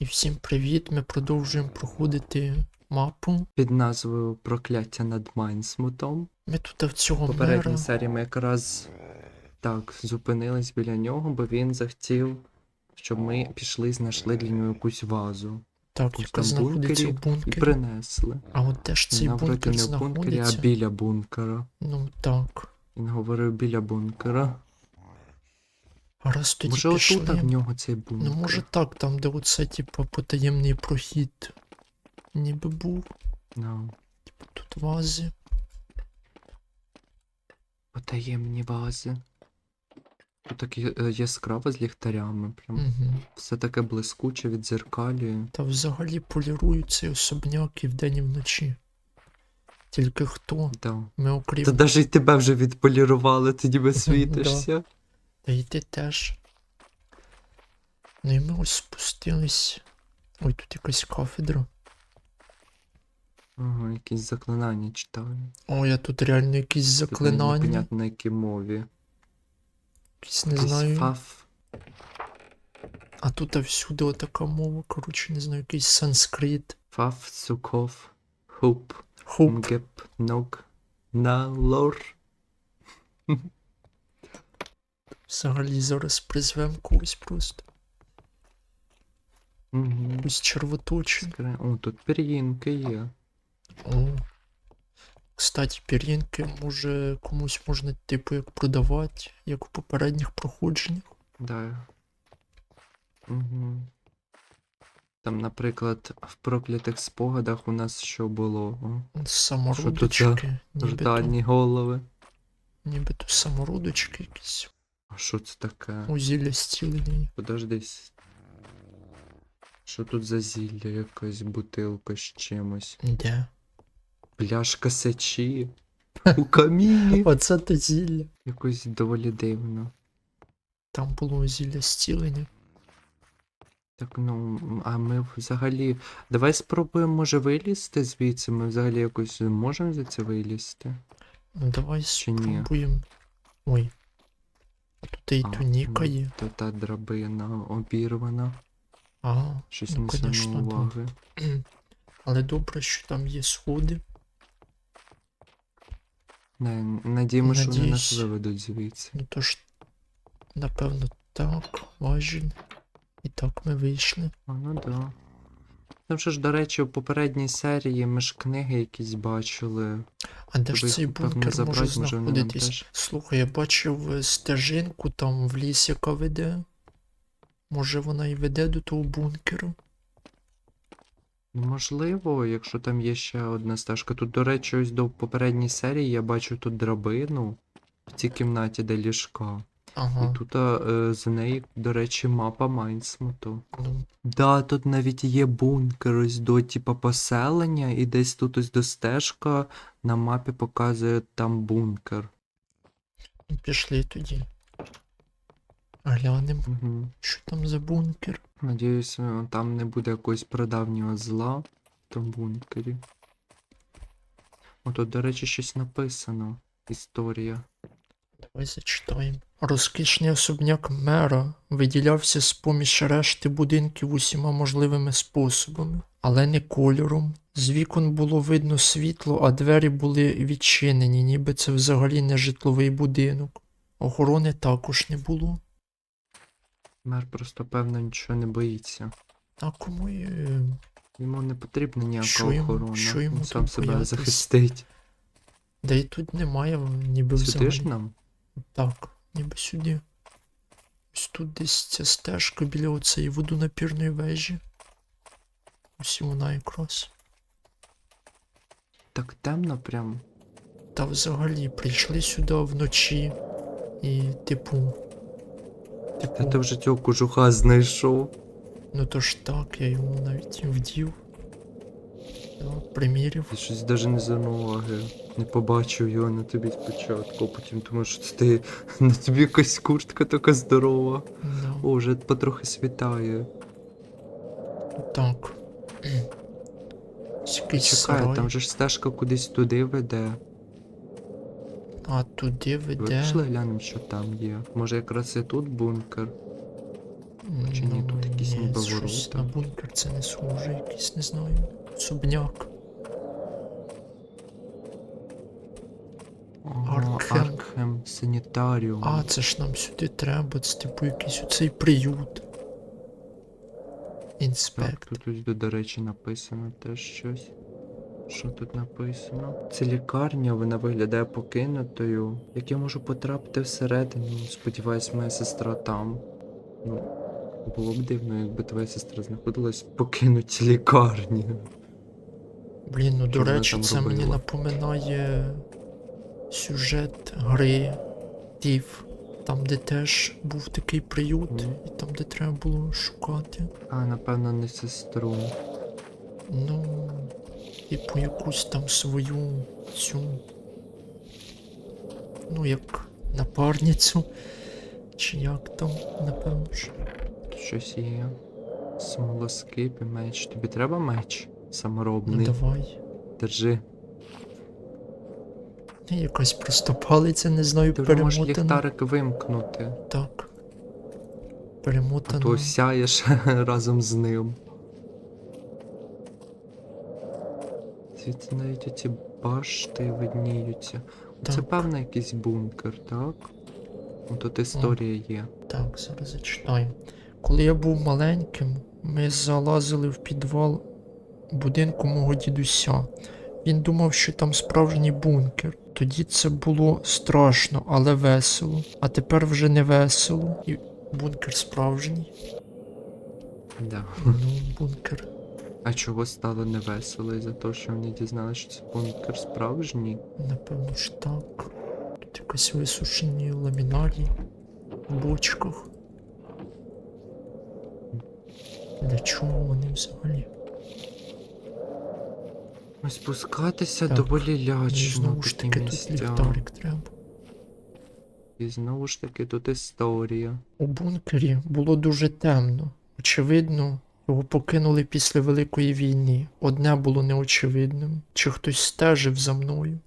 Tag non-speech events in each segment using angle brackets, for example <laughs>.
І всім привіт! Ми продовжуємо проходити мапу. під назвою Прокляття над Майнсмутом. Ми тут в цього попередній мера. серії ми якраз так зупинились біля нього, бо він захотів, щоб ми пішли і знайшли для нього якусь вазу. Так, яка знаходиться в бункері І принесли. А от де ж цей Навпроти бункер не в бункері, а біля бункера. Ну так. Він говорив біля бункера. Раз тоді може пішли. отут в нього цей бункер? Ну може так, там де оце, типу, потаємний прохід. Ніби був. Ну, Тут вази. потаємні вази. Тут таке е, яскраво з ліхтарями. Прям Угу. все таке блискуче від відзеркалює. Та взагалі полірують цей особняк і вдень і вночі. Тільки хто? Да. Ми окрім. Та навіть тебе вже відполірували, ти ніби <laughs> світишся. Та й теж. Ну і ми ось спустились. Ой, тут якась кафедра. Ага, якісь заклинання читаю. О, я тут реально якісь Тут заклинання. Непонятно на якій мові. Якісь не Якийсь знаю. фаф. А тут всюди отака мова, коротше, не знаю, якийсь санскрит. Фаф, суков, хуп, Хуп. нгеп, нок, на лор. <laughs> Взагалі зараз призвем когось просто. Угу. Якусь червоточин. О, тут пір'їнки є. О. Кстати, пір'їнки може комусь можна, типу, як продавати, як в попередніх проходженнях. Да. Угу. Там, наприклад, в проклятих спогадах у нас що було? О, Самородочки. Нібито, Ждальні голови. нібито самородочки якісь. А що це таке? У зілля зцілення. Подождись. Що тут за зілля якась бутилка з чимось? Де? Пляшка сечі. У каміні. <laughs> Оце те зілля. Якось доволі дивно. Там було зілля зцілення. Так, ну, а ми взагалі. Давай спробуємо, може, вилізти звідси. Ми взагалі якось можемо за це вилізти? Ну давай Чи ні? спробуємо. Ой. Тут і туніка є. Та та драбина обірвана. А, Щось Ну, не да. уваги. <clears throat> але добре, що там є сходи. Не, надіємо, що вони нас виведуть звідси. Ну то ж, напевно, так, важіль. І так ми вийшли. А, ну да. Там же ж, до речі, у попередній серії ми ж книги якісь бачили. А де ж цей бункер може знаходитись? Слухай, я бачив е, стежинку там в ліс, яка веде. Може вона і веде до того бункеру? Ну, можливо, якщо там є ще одна стежка. Тут, до речі, ось до попередньої серії я бачу тут драбину в цій кімнаті, де ліжка. Ага. І тут е, з неї, до речі, мапа Майнсмуту. Ну, Да, тут навіть є бункер ось до типа поселення, і десь тут ось до стежка на мапі показує там бункер. ну, пішли тоді. Глянемо, Угу. що там за бункер. Надіюсь, там не буде якогось прадавнього зла в тому бункері. О, тут, до речі, щось написано. Історія. Давай зачитаємо. Розкішний особняк мера виділявся з поміж решти будинків усіма можливими способами, але не кольором. З вікон було видно світло, а двері були відчинені, ніби це взагалі не житловий будинок. Охорони також не було. Мер просто, певно, нічого не боїться. А кому е, Йому не потрібна ніяка Що йому- охорона. що йому Він сам себе боятись? захистить. Да і тут немає, ніби Сюди ж нам? Так, ніби сюди. Ось тут десь ця стежка біля оцеї водонапірної вежі. Ось вона якраз. Так темно прям. Та взагалі прийшли сюди вночі. І, типу. Та Типу, ти вже цього кожуха знайшов. ну то ж так, я йому навіть вдів. Да, примірів. Я щось навіть не звернув уваги. Не побачив його на тобі спочатку, а потім думаю, що ти <laughs> на тобі якась куртка така здорова. Да, О, вже потрохи світає. так. Чекай, сарай. там же ж стежка кудись туди веде. А туди веде. пішли глянемо, що там є. Може якраз і тут бункер. Чи ні, тут Ну, якісь ніби щось на бункер це не схоже, якийсь, не знаю. Особняк. Аркхем. Аркхем санітаріум. А, це ж нам сюди треба, це типу якийсь оцей приют. Так, тут ось, до- речі, написано теж щось. Що тут написано? Це лікарня, вона виглядає покинутою. Як я можу потрапити всередину? Сподіваюсь, моя сестра там. Ну, було б дивно, якби твоя сестра знаходилась в покинутій лікарні. Блін, ну до речі, це мені напоминає сюжет гри Тіф. Там, де теж був такий приют, Мгм. і там, де треба було шукати. А, напевно, не сестру. Ну, типу якусь там свою цю. Ну, як напарницю. Чи як там, напевно ж. Тут щось є. Смолоскип і меч. Тобі треба меч? Саморобний. Ну давай. Держи. Ні, Якась просто палиця, не знаю, Ти вже можеш ліхтарик вимкнути. Так. А то сяєш <laughs> разом з ним. Звідси навіть оці башти видніються. Це Так. певно якийсь бункер, так? Ну, Тут історія є. Так, зараз зачитаю. Коли я був маленьким, ми залазили в підвал будинку мого дідуся. Він думав, що там справжній бункер. Тоді це було страшно, але весело. А тепер вже не весело. І бункер справжній. Да. Ну, бункер. А чого стало невесело із-за того, що вони дізналися, що це бункер справжній? Напевно ж так. Тут якось висушені ламінарії в бочках. Для чого вони взагалі? Спускатися Так. доволі лячно знову в ж такі таки тут місця. ліхтарик треба. І знову ж таки тут історія. У бункері було дуже темно. Очевидно, його покинули після Великої війни. Одне було неочевидним. Чи хтось стежив за мною?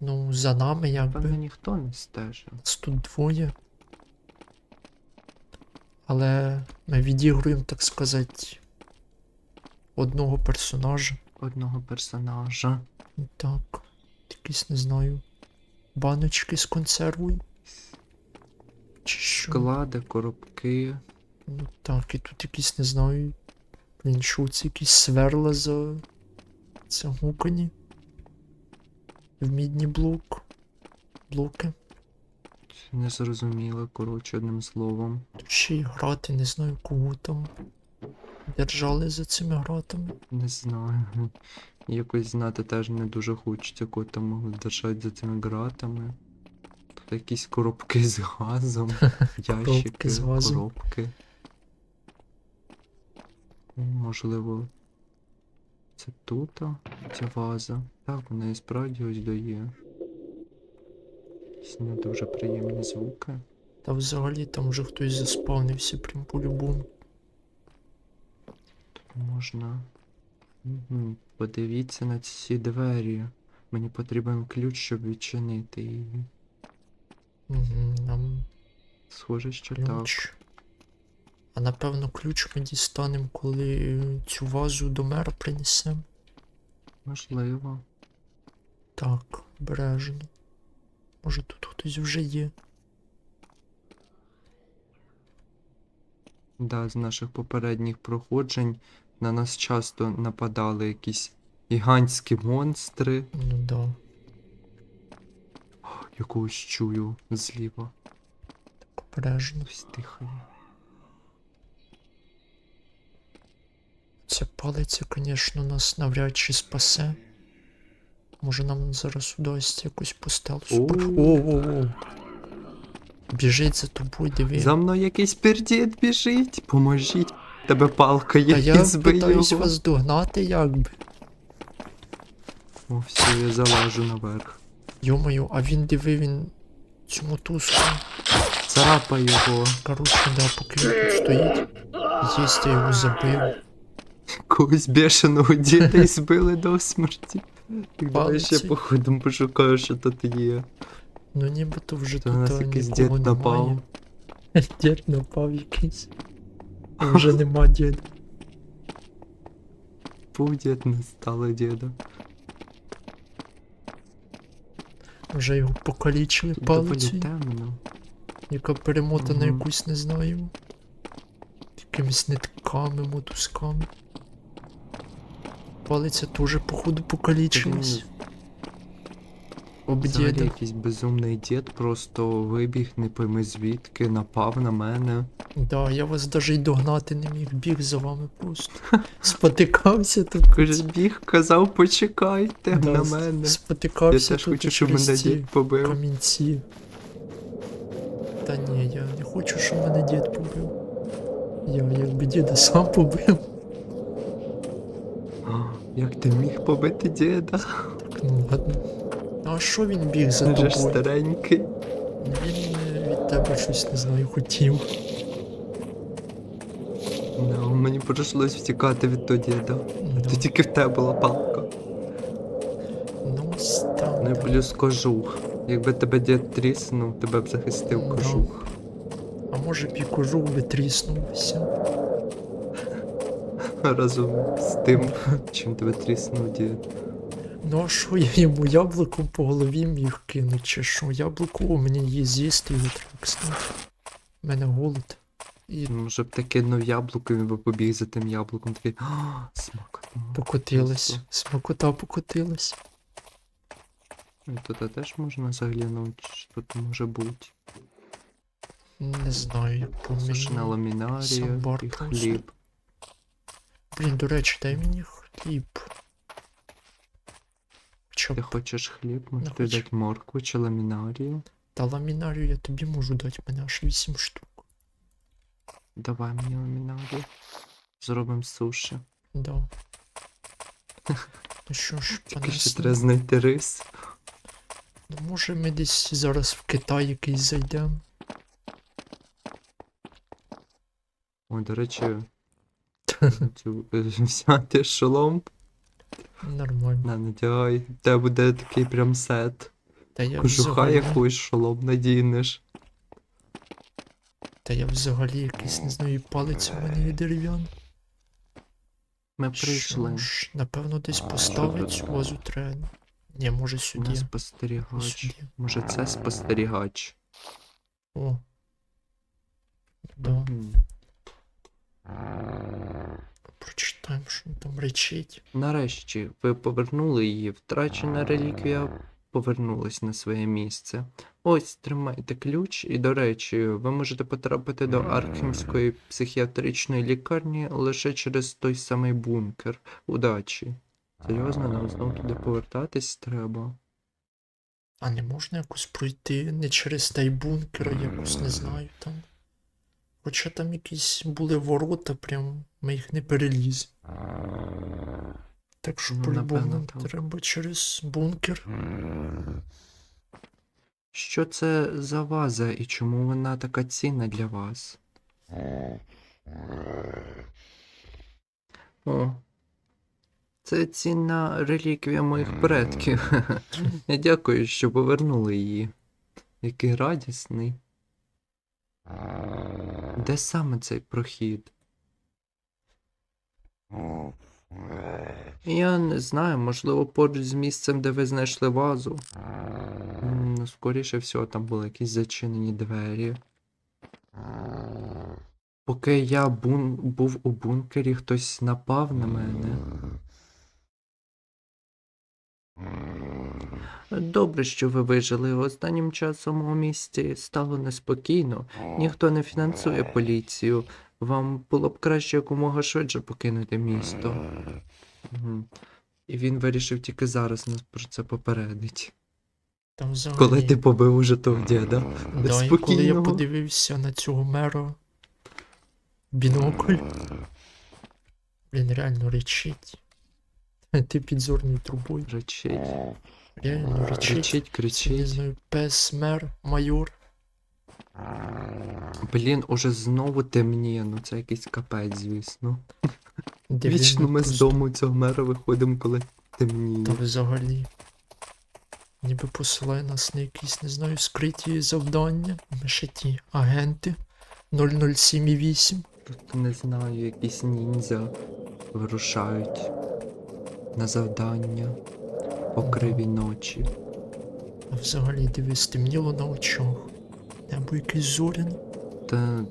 Ну, за нами Певно, якби. ніхто не стежив. Нас тут двоє. Але ми відігруємо, так сказати, одного персонажа. Одного персонажа. Так, якісь, не знаю, баночки з консервою. Чи що? Склади, коробки. Ну так, і тут якісь, не знаю. Блін, що це якісь сверла за це гукані. В мідні блок. Блоки. Незрозуміло, коротше, одним словом. Тут ще й грати, не знаю, кого там. Держали за цими гратами. Не знаю. Якось знати теж не дуже хочеться, кого там могли держати за цими ґратами. Тут якісь коробки з газом, <laughs> ящики, з газом. коробки. Ну, Можливо, це тут ця ваза. Так, вона і справді ось дає. Якісь не дуже приємні звуки. Та взагалі там вже хтось заспавнився прям по-любому. Можна. Подивіться на ці двері. Мені потрібен ключ, щоб відчинити її. Угу, нам Схоже, що так. А напевно ключ ми дістанемо, коли цю вазу до мера принесемо. Можливо. Так, обережно. Може тут хтось вже є. Да, з наших попередніх проходжень на нас часто нападали якісь гігантські монстри. Ну да. Якогось чую зліва. Так обережно. Тихо. Ця палиця, звісно, нас навряд чи спасе. Може нам зараз удасться якусь по стелсу. О. О-о-о. Біжить за тобою, диви. За мною якийсь пердіт біжить. Поможіть. Тебе палка є, Та я збий питаюсь його. вас догнати якби. О, все, я залажу наверх. Йомаю, а він диви, він цю мотузку. Царапай його. Коротше, да, поки він тут стоїть. Єсть, я його забив. Когось бешеного діда і збили до смерті. Так давай ще походом пошукаю, що тут є. Ну нібито вже Це у тут нас а, якийсь нікого дід напав. немає. <laughs> Дід напав якийсь. Вже нема діда. Був дід, не стало діда. Вже його покалічили доволі палицею, темно. яка перемотана Мгм. якусь, не знаю. Якимись нитками, мотузками. Палиця теж, походу, покалічилась. Об Взагалі діда. якийсь безумний дід просто вибіг, не пойми звідки, напав на мене. Да, я вас даже й догнати не міг, біг за вами просто. Спотикався тут. Каже, біг, казав, почекайте Да, на мене. Я Спотикався теж тут хочу, щоб мене дід побив. камінці. Та ні, я не хочу, щоб мене дід побив. Я якби діда сам побив. Як ти міг побити діда? Так, ну ладно. Ну а що він біг за Він ж старенький. Він е, від тебе щось не знаю, хотів. Ну, мені прийшлось втікати від того діда. Ну, То тільки в тебе була палка. ну ось там. Ну і плюс кожух. Якби тебе дід тріснув, тебе б захистив Ну. кожух. А може б і кожух би тріснувся. Разом з тим, <laughs> чим тебе тріснув дід. Ну а що я йому яблуко по голові міг кинути, чи що? Яблуко о, мені її з'їсти його треба, кстати. У мене голод. І Може б ти кинув яблуко, він би побіг за тим яблуком, такий «А, смак. покотилась. Смакота покотилась. Ну, Тут теж можна заглянути, що тут може бути. Не знаю, Сушена ламінарія і хліб. Блін, до речі, дай мені хліб. Хоча Ти хочеш хліб, може Не хочу. дати моркву чи ламінарію? та ламінарію я тобі можу дати, мене аж 8 штук. Давай мені ламінарію. Зробимо суші. Да. Ну що ж, Тільки ще треба знайти рис. Ну, може ми десь зараз в Китай якийсь зайдемо. Ой, до речі, <laughs> е, <laughs> взяти шолом. Нормально. На, надягай. В тебе буде такий прям сет. Та я Кожуха взагалі, якусь шолом надінеш. та я взагалі якийсь, не знаю, і палець у мене є дерев'яний. Ми прийшли. Що ж, напевно, десь поставити цю вазу треба. Ні, може сюди. нас спостерігач. сюди. Може це спостерігач? О. Да. М. Прочитаємо, що там речить. Нарешті ви повернули її. Втрачена реліквія повернулась на своє місце. Ось тримайте ключ, і до речі, ви можете потрапити до Архімської психіатричної лікарні лише через той самий бункер. Удачі. Серйозно, нам знову туди повертатись треба. А не можна якось пройти не через той бункер, якось не знаю там. Хоча там якісь були ворота, прям ми їх не переліз. Так що Ну, по-любому треба через бункер. Що це за ваза і чому вона така цінна для вас? О. Це цінна реліквія моїх предків. <laughs> Я дякую, що повернули її. Який радісний. Де саме цей прохід? Я не знаю, можливо, поруч з місцем, де ви знайшли вазу. Ну, скоріше всього, там були якісь зачинені двері. Поки я бун... був у бункері, хтось напав на мене. Добре, що ви вижили. Останнім часом у місті стало неспокійно. Ніхто не фінансує поліцію. Вам було б краще якомога швидше покинути місто. Мгм. І він вирішив тільки зараз нас про це попередить. Там взагалі. Коли ти побив уже того діда. Да, і коли я подивився на цього мера бінокль. Блін, реально речить. <laughs> Ти підзорною трубою. Речить, Реально речить. кричить, кричить. знаю, пес, мер, майор. Блін, уже знову темніє, ну це якийсь капець, звісно. Вічно ми з просто. дому цього мера виходимо, коли темніє. Та взагалі. Ніби посилає нас на якісь, не знаю, скриті завдання. Ми ще ті агенти 007 і 8. Просто не знаю, якісь ніндзя вирушають на завдання по кривій ночі. А взагалі дивись, темніло на очах. Небо якесь зоряне. Та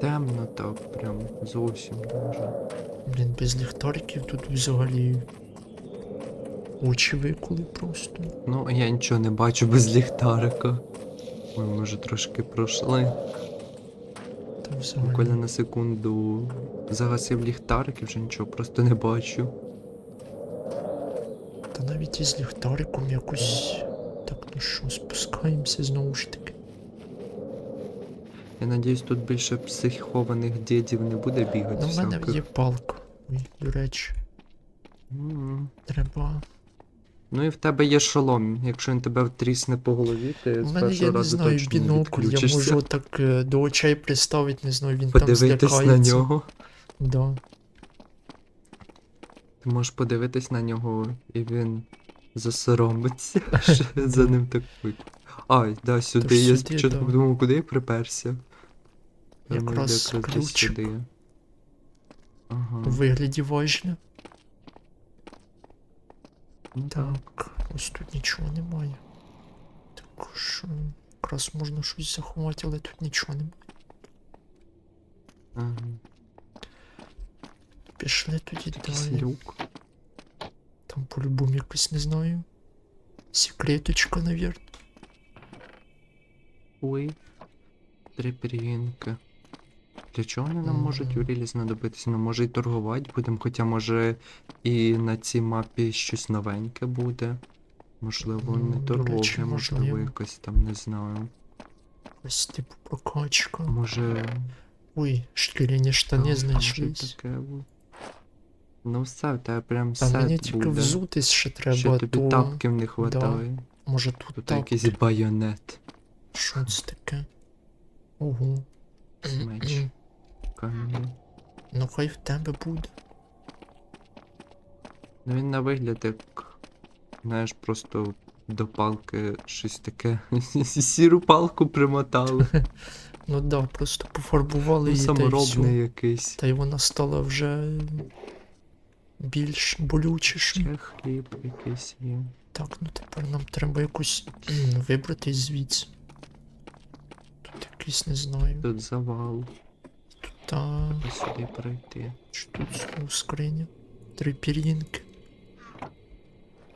темно так, прям зовсім дуже. Блін, без ліхтариків тут взагалі очі виколи просто. Ну, я нічого не бачу без ліхтарика. Ми, може, трошки пройшли. Та взагалі. Буквально на секунду загасив ліхтарик і вже нічого просто не бачу. Навіть із ліхтариком якось. Так, ну що, спускаємося знову ж таки. Я надіюсь, тут більше психованих дідів не буде бігати Ну, в мене всяких. є палка. Ой, до речі, М. треба. Ну і в тебе є шолом. Якщо він тебе трісне по голові, ти У з мене, я не знаю, бінокль, я можу так е, до очей приставити, не знаю, він там подивитись на злякається. нього. Да. Ти можеш подивитись на нього, і він засоромиться, <laughs> що за ним так вик. Ай, да, сюди. Я сюди, спочатку да. думав, куди я приперся. Якраз якраз десь ключик. сюди. Ага. У вигляді важно. Ну, Так, ось тут нічого немає. Також е, якраз можна щось заховати, але тут нічого немає. Ага. Пішли тоді далі. люк. Там по-любому якось не знаю. Секреточка, навірно. Ой. Три. Для чого вони нам можуть у рілі знадобитися? Ну, може і торгувати будемо, хоча може і на цій мапі щось новеньке буде. Можливо, Ну, не торговля, можливо, якось там, не знаю. Ось типу прокачка. Може. Ой, шкіряні штани знайшлись. таке Ну все, в тебе прям Та мені тільки буде. взутись ще треба, Ще тобі то тапків не хватає. може тут Тут якийсь байонет. Що це таке? Ого. Меч. Камінь. Ну хай в тебе буде. Ну він на вигляд як, знаєш, просто до палки щось таке. <laughs> Сіру палку примотали. <laughs> Ну да, просто пофарбували Ну, її та й саморобний якийсь. Та й вона стала вже більш болючішою. Ще хліб якийсь є. Так, ну тепер нам треба якусь вибрати звідси. Тут якийсь, не знаю. Тут завал. Та Треба сюди пройти. що тут знову скриня. Три пір'їнки.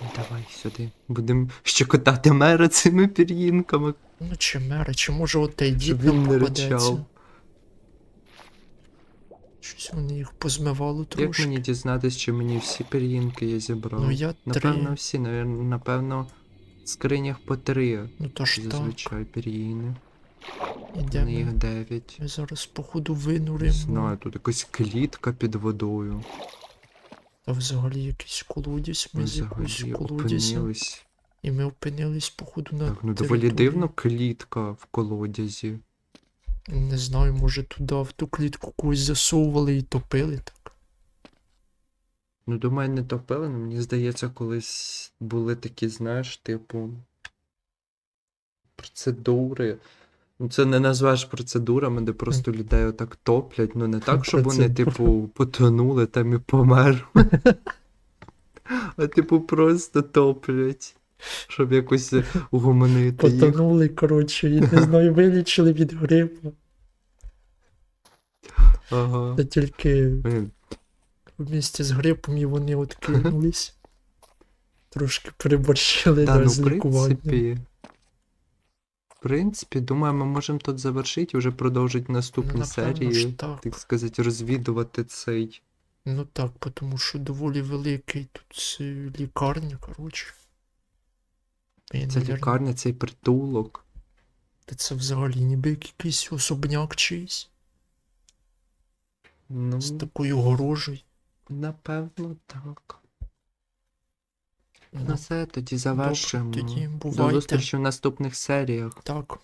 Ну, Давай сюди. Будемо щекотати мера цими пір'їнками. Ну чи мера, чи може отей дід нам попадеться. Щось вони їх позмивало Як мені дізнатись, чи мені всі пір'їнки я зібрав? Ну я Напевно, три. всі, навер- напевно, в скринях по три. Ну то ж. Зазвичай пір'їни. Ідемо. їх дев'ять. Ми зараз походу Не знаю, тут якась клітка під водою. Та взагалі якийсь колодязь. Ми Ми з якоюсь колодязі. опинились. І ми опинились, походу, на Так, ну доволі дивно клітка в колодязі. Не знаю, може туди в ту клітку когось засовували і топили так. Ну, думаю, не топили, але мені здається, колись були такі, знаєш, типу. Процедури. Ну, це не назвеш процедурами, де просто людей отак топлять. Ну не так, щоб вони, типу, потонули там і померли. <laughs> А типу просто топлять. Щоб якось угомонити їх. Потонули, коротше, і не знаю, вилічили від грипу. Ага. Та тільки Блін, в місті з грипом і вони откинулись. Трошки переборщили Та да, ну, з в лікуванням. принципі. В принципі, думаю, ми можемо тут завершити і вже продовжити наступні напевно серії, ж так. так сказати, розвідувати цей. Ну так, тому що доволі великий тут е, лікарня, коротше. І, Це навірно, лікарня, цей притулок. Та це взагалі ніби якийсь особняк чийсь. Ну, З такою горожею. напевно, так. Ну, Ну все, тоді завершуємо. тоді До бувайте. зустрічі в наступних серіях. так.